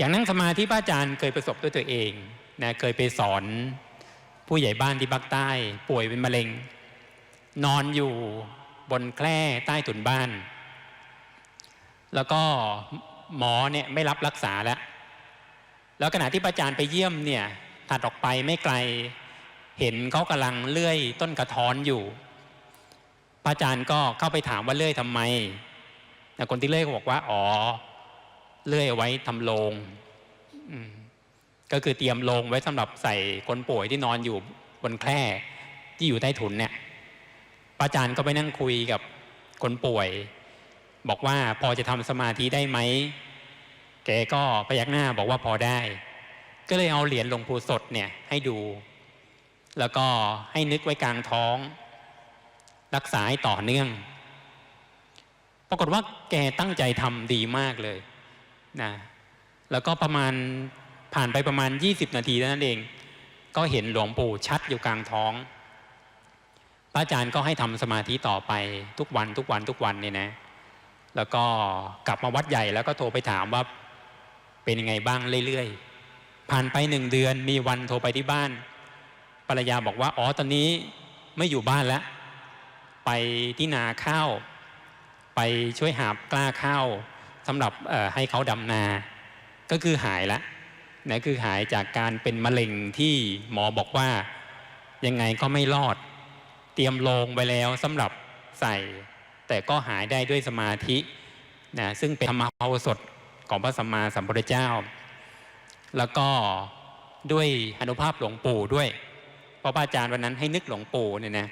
อย่างนั่งสมาธิพระอาจารย์เคยประสบด้วยตัวเองนะเคยไปสอนผู้ใหญ่บ้านที่ภาคใต้ ป่วยเป็นมะเร็ง นอนอยู่บนแคร่ใต้ถุนบ้าน แล้วก็หมอเนี่ยไม่รับรักษาแล้ว แล้วขณะที่พระอาจารย์ไปเยี่ยมเนี่ยถัดออกไปไม่ไกลเห็นเขากำลังเลื่อยต้นกระท้อนอยู่ พระอาจารย์ก็เข้าไปถามว่าเลื่อยทำไมแต่คนที่เลื่อยก็บอกว่า อ๋อ เลื่อยไว้ทำโลงก็คือเตรียมโลงไว้สำหรับใส่คนป่วยที่นอนอยู่บนแคร่ที่อยู่ใต้ถุนเนี่ยพระอาจารย์ก็ไปนั่งคุยกับคนป่วย บอกว่าพอจะทำสมาธิได้ไหมแกก็พยักหน้าบอกว่าพอได้ ก็เลยเอาเหรียญหลวงปู่สดเนี่ยให้ดู แล้วก็ให้นึกไว้กลางท้อง รักษาให้ต่อเนื่อง ปรากฏว่าแกตั้งใจทำดีมากเลย นะแล้วก็ประมาณผ่านไปประมาณ 20 นาทีเท่านั้นเอง ก็เห็นหลวงปู่ชัดอยู่กลางท้องพระอาจารย์ก็ให้ทำสมาธิต่อไปทุกวันทุกวันทุกวันเนี่ยนะ แล้วก็กลับมาวัดใหญ่แล้วก็โทรไปถามว่าเป็นยังไงบ้างเรื่อยๆ ผ่านไปหนึ่งเดือนมีวันโทรไปที่บ้าน ภรรยาบอกว่าอ๋อตอนนี้ไม่อยู่บ้านแล้ว ไปที่นาข้าว ไปช่วยหาบกล้าข้าว สำหรับให้เขาดำนา ก็คือหายแล้วนะคือหายจากการเป็นมะเร็งที่หมอบอกว่ายังไงก็ไม่รอด เตรียมโลงไปแล้วสำหรับใส่ แต่ก็หายได้ด้วยสมาธินะซึ่งเป็นธรรมภาวสดของพระสัมมาสัมพุทธเจ้า แล้วก็ด้วยอนุภาพหลวงปู่ด้วย เพราะพระอาจารย์วันนั้นให้นึกหลวงปู่เนี่ยนะ